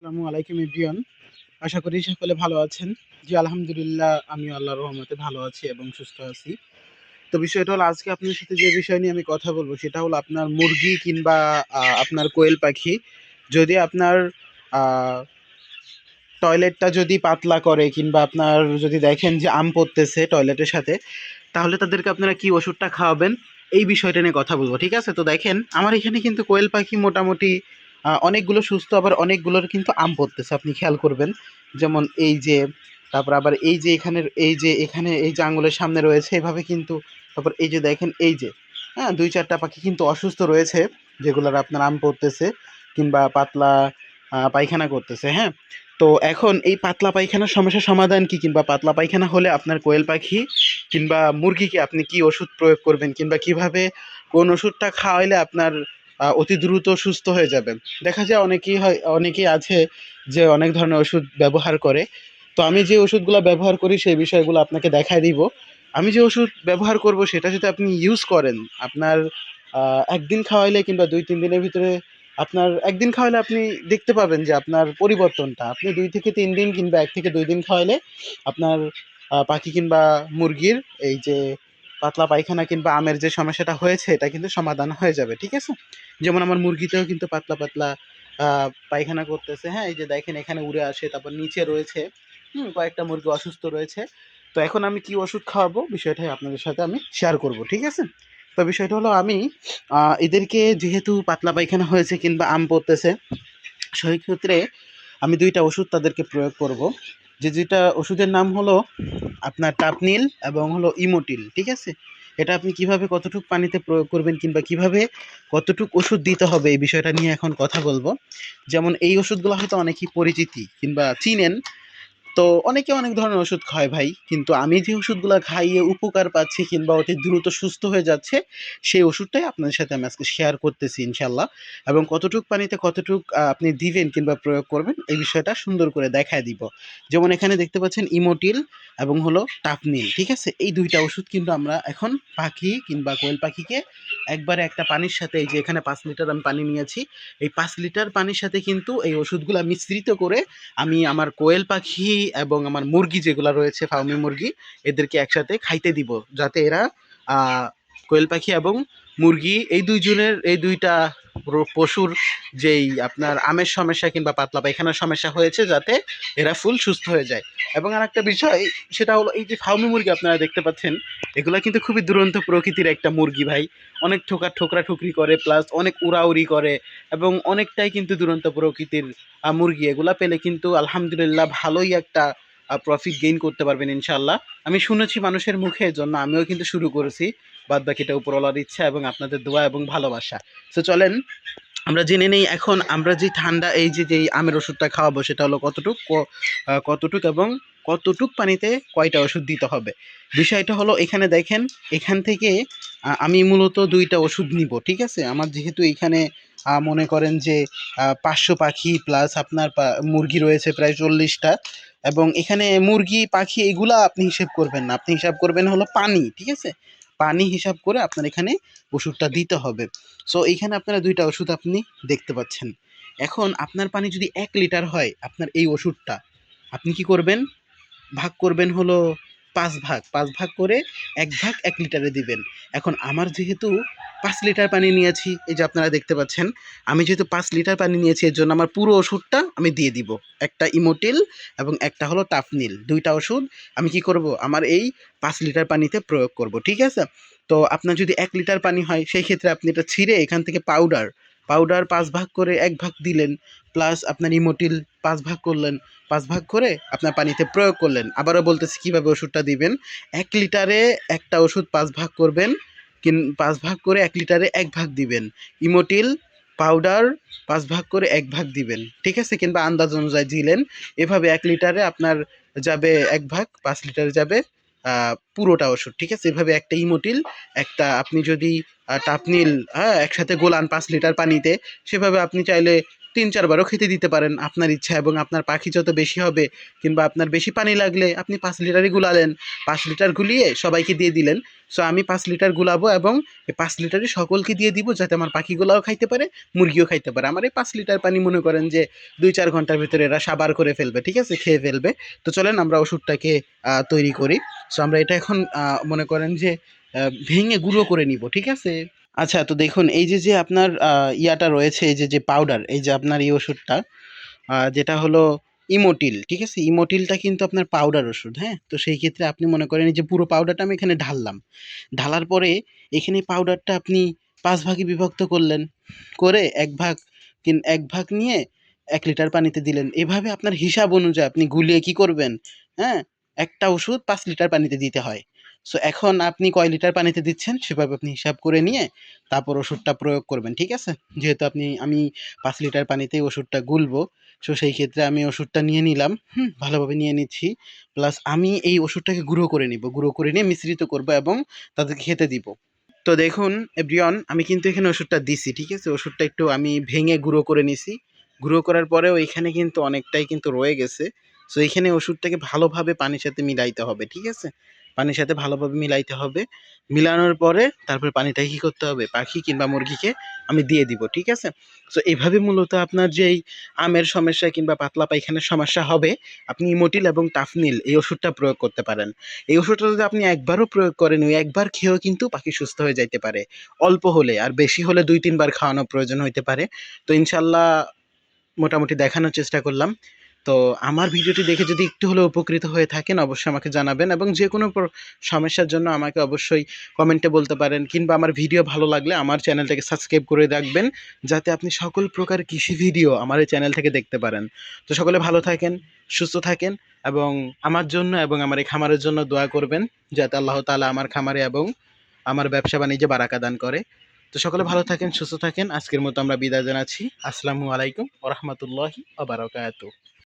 আসসালামু আলাইকুম ইব্রিয়ন আশা করি সকলে ভালো আছেন। জি, আলহামদুলিল্লাহ আমি আল্লাহর রহমতে ভালো আছি এবং সুস্থ আছি। তো বিষয়টা হলো, আজকে আপনার সাথে যে বিষয় নিয়ে আমি কথা বলব, সেটা হলো আপনার মুরগি কিংবা আপনার কোয়েল পাখি। যদি আপনার টয়লেটটা যদি পাতলা করে কিংবা আপনার যদি দেখেন যে আম পড়তেছে টয়লেটের সাথে, তাহলে তাদেরকে আপনারা কি ওষুধটা খাওয়াবেন? এই বিষয়টা নিয়ে কথা বলব, ঠিক আছে? তো দেখেন, আমার এখানে কিন্তু কোয়েল পাখি মোটামুটি অনেকগুলো সুস্থ, আবার অনেকগুলোর কিন্তু আম পড়তেছে, আপনি খেয়াল করবেন। যেমন এই যে, তারপর আবার এই যে এখানের, এই যে এখানে, এই যে আঙুলের সামনে রয়েছে, এভাবে কিন্তু, তারপর এই যে দেখেন, এই যে হ্যাঁ দুই চারটা পাখি কিন্তু অসুস্থ রয়েছে, যেগুলোর আপনার আম পড়তেছে, কিংবা পাতলা পায়খানা করতেছে হ্যাঁ। তো এখন এই পাতলা পায়খানার সমস্যার সমাধান কি, কিংবা পাতলা পায়খানা হলে আপনার কোয়েল পাখি, কিংবা মুরগিকে আপনি কি ওষুধ প্রয়োগ করবেন, কিংবা কীভাবে কোন ওষুধটা খাওয়াইলে আপনার অতি দ্রুত সুস্থ হয়ে যাবেন। দেখা যায় অনেকেই হয়, অনেকেই আছে যে অনেক ধরনের ওষুধ ব্যবহার করে। তো আমি যে ওষুধগুলো ব্যবহার করি, সেই বিষয়গুলো আপনাকে দেখায় দিব। আমি যে ওষুধ ব্যবহার করব, সেটা যদি আপনি ইউজ করেন, আপনার একদিন খাওয়াইলে কিংবা দুই, তিন দিনের ভিতরে আপনার, একদিন খাওয়ালে আপনি দেখতে পাবেন যে আপনার পরিবর্তনটা। আপনি দুই থেকে তিন দিন কিংবা এক থেকে দুই দিন খাওয়াইলে আপনার পাখি কিংবা মুরগির এই যে পাতলা পায়খানা কিংবা আমের যে সমস্যাটা হয়েছে, এটা কিন্তু সমাধান হয়ে যাবে, ঠিক আছে? যেমন আমার মুরগিতেও কিন্তু পাতলা পাতলা পায়খানা করতেছে হ্যাঁ? এই যে দেখেন এখানে উড়ে আসে, তারপর নিচে রয়েছে, হুম, কয়েকটা মুরগি অসুস্থ রয়েছে। তো এখন আমি কি ওষুধ খাওয়াবো? বিষয়টাই আপনাদের সাথে আমি শেয়ার করব, ঠিক আছে? তো বিষয়টা হলো আমি এদেরকে যেহেতু পাতলা পায়খানা হয়েছে কিংবা আম পড়তেছে সেই ক্ষেত্রে আমি দুইটা ওষুধ তাদেরকে প্রয়োগ করব। যে যেটা ওষুধের নাম হলো আপনার টাপনিল এবং হলো ইমোটিল, ঠিক আছে? এটা আপনি কীভাবে কতটুক পানিতে প্রয়োগ করবেন কিংবা কীভাবে কতটুক ওষুধ দিতে হবে এই বিষয়টা নিয়ে এখন কথা বলব। যেমন এই ওষুধগুলো হয়তো অনেকেই পরিচিতি কিংবা চিনেন তো অনেকে অনেক ধরনের ওষুধ খায় ভাই, কিন্তু আমি যে ওষুধগুলো খাইয়ে উপকার পাচ্ছি কিংবা অতি দ্রুত সুস্থ হয়ে যাচ্ছে, সেই ওষুধটাই আপনাদের সাথে আমি আজকে শেয়ার করতেছি ইনশাল্লাহ এবং কতটুক পানিতে কতটুক আপনি দিবেন কিংবা প্রয়োগ করবেন, এই বিষয়টা সুন্দর করে দেখায় দিব। যেমন এখানে দেখতে পাচ্ছেন ইমোটিল এবং হলো টাপনিল ঠিক আছে? এই দুইটা ওষুধ কিন্তু আমরা এখন পাখি কিংবা কোয়েল পাখিকে একবারে একটা পানির সাথে, এই যে এখানে পাঁচ লিটার আমি পানি নিয়েছি, এই পাঁচ লিটার পানির সাথে কিন্তু এই ওষুধগুলো মিশ্রিত করে আমি আমার কোয়েল পাখি এবং আমার মুরগি যেগুলো রয়েছে ফার্মি মুরগি এদেরকে একসাথে খাইতে দিব যাতে এরা কোয়েল পাখি এবং মুরগি, এই দুইজনের এই দুইটা পশুর যেই আপনার আমের সমস্যা কিংবা পাতলা পায়খানার সমস্যা হয়েছে যাতে এরা ফুল সুস্থ হয়ে যায়। এবং আর একটা বিষয়, সেটা হলো এই যে ফার্মি মুরগি আপনারা দেখতে পাচ্ছেন, এগুলা কিন্তু খুবই দুরন্ত প্রকৃতির একটা মুরগি ভাই। অনেক ঠোকা, ঠোকরা ঠুকরি করে প্লাস অনেক উড়াউড়ি করে এবং অনেকটাই কিন্তু দুরন্ত প্রকৃতির মুরগি। এগুলা পেলে কিন্তু আলহামদুলিল্লাহ ভালোই একটা প্রফিট গেইন করতে পারবেন ইনশাল্লাহ আমি শুনেছি মানুষের মুখে জন্য আমিও কিন্তু শুরু করেছি। বাদ বাকিটা উপরওয়ালার ইচ্ছা এবং আপনাদের দোয়া এবং ভালোবাসা। তো চলেন, আমরা জেনে নেই এখন আমরা যে ঠান্ডা, এই যে যেই আমের ওষুধটা খাওয়াবো সেটা হলো কতটুক কতটুক এবং কতটুক পানিতে কয়টা ওষুধ দিতে হবে। বিষয়টা হলো এখানে দেখেন, এখান থেকে আমি মূলত দুইটা ওষুধ নিব, ঠিক আছে? আমার যেহেতু এখানে মনে করেন যে পাঁচশো পাখি প্লাস আপনার মুরগি রয়েছে প্রায় চল্লিশটা এবং এখানে মুরগি, পাখি এগুলা আপনি হিসেব করবেন না। আপনি হিসাব করবেন হলো পানি, ঠিক আছে? পানি হিসাব করে আপনার এখানে ওষুধটা দিতে হবে। সো এইখানে আপনারা দুইটা ওষুধ আপনি দেখতে পাচ্ছেন। এখন আপনার পানি যদি এক লিটার হয় আপনার এই ওষুধটা, আপনি কি করবেন? ভাগ করবেন হলো পাঁচ ভাগ পাঁচ ভাগ করে এক ভাগ এক লিটারে দিবেন। এখন আমার যেহেতু পাঁচ লিটার পানি নিয়েছি, এই যে আপনারা দেখতে পাচ্ছেন, আমি যেহেতু পাঁচ লিটার পানি নিয়েছি, এর জন্য আমার পুরো ওষুধটা আমি দিয়ে দিব। একটা ইমোটিল এবং একটা হলো টাফনিল দুইটা ওষুধ আমি কি করব? আমার এই পাঁচ লিটার পানিতে প্রয়োগ করব, ঠিক আছে? তো আপনার যদি এক লিটার পানি হয়, সেই ক্ষেত্রে আপনি এটা ছিঁড়ে এখান থেকে পাউডার পাউডার পাঁচ ভাগ করে এক ভাগ দিলেন প্লাস আপনার ইমোটিল পাঁচ ভাগ করলেন, পাঁচ ভাগ করে আপনার পানিতে প্রয়োগ করলেন। আবারও বলতেছি কীভাবে ওষুধটা দিবেন। এক লিটারে একটা ওষুধ পাঁচ ভাগ করবেন, কিন, পাঁচ ভাগ করে এক লিটারে এক ভাগ দিবেন। ইমোটিল পাউডার পাঁচ ভাগ করে এক ভাগ দিবেন, ঠিক আছে? কিংবা আন্দাজ অনুযায়ী দিলেন। এভাবে এক লিটারে আপনার যাবে এক ভাগ, পাঁচ লিটারে যাবে পুরোটা ওষুধ, ঠিক আছে? এভাবে একটা ইমোটিল, একটা আপনি যদি টাপনিল হ্যাঁ একসাথে গোলান পাঁচ লিটার পানিতে, সেভাবে আপনি চাইলে তিন চারবারও খেতে দিতে পারেন আপনার ইচ্ছা এবং আপনার পাখি যত বেশি হবে কিংবা আপনার বেশি পানি লাগলে আপনি পাঁচ লিটারই গুলালেন। পাঁচ লিটার গুলিয়ে সবাইকে দিয়ে দিলেন। সো আমি পাঁচ লিটার গুলাবো এবং এই পাঁচ লিটারই সকলকে দিয়ে দিব যাতে আমার পাখিগুলাও খাইতে পারে, মুরগিও খাইতে পারে। আমার এই পাঁচ লিটার পানি মনে করেন যে দুই চার ঘণ্টার ভিতরে এরা সাবার করে ফেলবে, ঠিক আছে? খেয়ে ফেলবে। তো চলেন আমরা ওষুধটাকে তৈরি করি। সো আমরা এটা এখন মনে করেন যে ভেঙে গুঁড়ো করে নিব, ঠিক আছে? আচ্ছা তো দেখুন, এই যে যে আপনার ইয়াটা রয়েছে, এই যে যে পাউডার এই যে আপনার এই ওষুধটা যেটা হলো ইমোটিল ঠিক আছে? ইমোটিলটা কিন্তু আপনার পাউডার ওষুধ হ্যাঁ? তো সেই ক্ষেত্রে আপনি মনে করেন, এই যে পুরো পাউডারটা আমি এখানে ঢাললাম। ঢালার পরে এখানে পাউডারটা আপনি পাঁচ ভাগে বিভক্ত করলেন। করে এক ভাগ কিন, এক ভাগ নিয়ে এক লিটার পানিতে দিলেন। এভাবে আপনার হিসাব অনুযায়ী আপনি গুলিয়ে কি করবেন? হ্যাঁ? একটা ওষুধ পাঁচ লিটার পানিতে দিতে হয়। সো এখন আপনি কয় লিটার পানিতে দিচ্ছেন সেভাবে আপনি হিসাব করে নিয়ে তারপর ওষুধটা প্রয়োগ করবেন, ঠিক আছে? যেহেতু আপনি, আমি পাঁচ লিটার পানিতেই ওষুধটা গুলবো সো সেই ক্ষেত্রে আমি ওষুধটা নিয়ে নিলাম, হুম, ভালোভাবে নিয়ে নিচ্ছি। প্লাস আমি এই ওষুধটাকে গুঁড়ো করে নিব, গুঁড়ো করে নিয়ে মিশ্রিত করব এবং তাদেরকে খেতে দিব। তো দেখুন, এভরিওয়ান, আমি কিন্তু এখানে ওষুধটা দিছি, ঠিক আছে? ওষুধটা একটু আমি ভেঙে গুঁড়ো করে নিছি। গুঁড়ো করার পরেও এখানে কিন্তু অনেকটাই কিন্তু রয়ে গেছে। সো এইখানে ওষুধটাকে ভালোভাবে পানির সাথে মিলাইতে হবে, ঠিক আছে? পানির সাথে ভালোভাবে মিলাইতে হবে। মিলানোর পরে তারপর পানিটাকে কী করতে হবে? পাখি কিংবা মুরগিকে আমি দিয়ে দিব, ঠিক আছে? সো এভাবে মূলত আপনার যেই আমের সমস্যা কিংবা পাতলা পায়খানার সমস্যা হবে, আপনি ইমোটিল এবং টাফনিল এই ওষুধটা প্রয়োগ করতে পারেন। এই ওষুধটা যদি আপনি একবারও প্রয়োগ করেন, ওই একবার খেয়েও কিন্তু পাখি সুস্থ হয়ে যাইতে পারে। অল্প হলে, আর বেশি হলে দুই, তিনবার খাওয়ানোর প্রয়োজন হইতে পারে। তো ইনশাল্লাহ মোটামুটি দেখানোর চেষ্টা করলাম। তো আমার ভিডিওটি দেখে যদি একটু হলেও উপকৃত হয়ে থাকেন, অবশ্যই আমাকে জানাবেন এবং যে কোনো সমস্যার জন্য আমাকে অবশ্যই কমেন্টে বলতে পারেন কিংবা আমার ভিডিও ভালো লাগলে আমার চ্যানেলটাকে সাবস্ক্রাইব করে রাখবেন যাতে আপনি সকল প্রকার কৃষি ভিডিও আমার এই চ্যানেল থেকে দেখতে পারেন। তো সকলে ভালো থাকেন, সুস্থ থাকেন এবং আমার জন্য এবং আমার এই খামারের জন্য দোয়া করবেন যাতে আল্লাহ তালা আমার খামারে এবং আমার ব্যবসা বাণিজ্যে বারাকা দান করে। তো সকলে ভালো থাকেন, সুস্থ থাকেন। আজকের মতো আমরা বিদায় জানাচ্ছি। আসসালামু আলাইকুম ওরহমতুল্লাহি ওবারাকাতুহু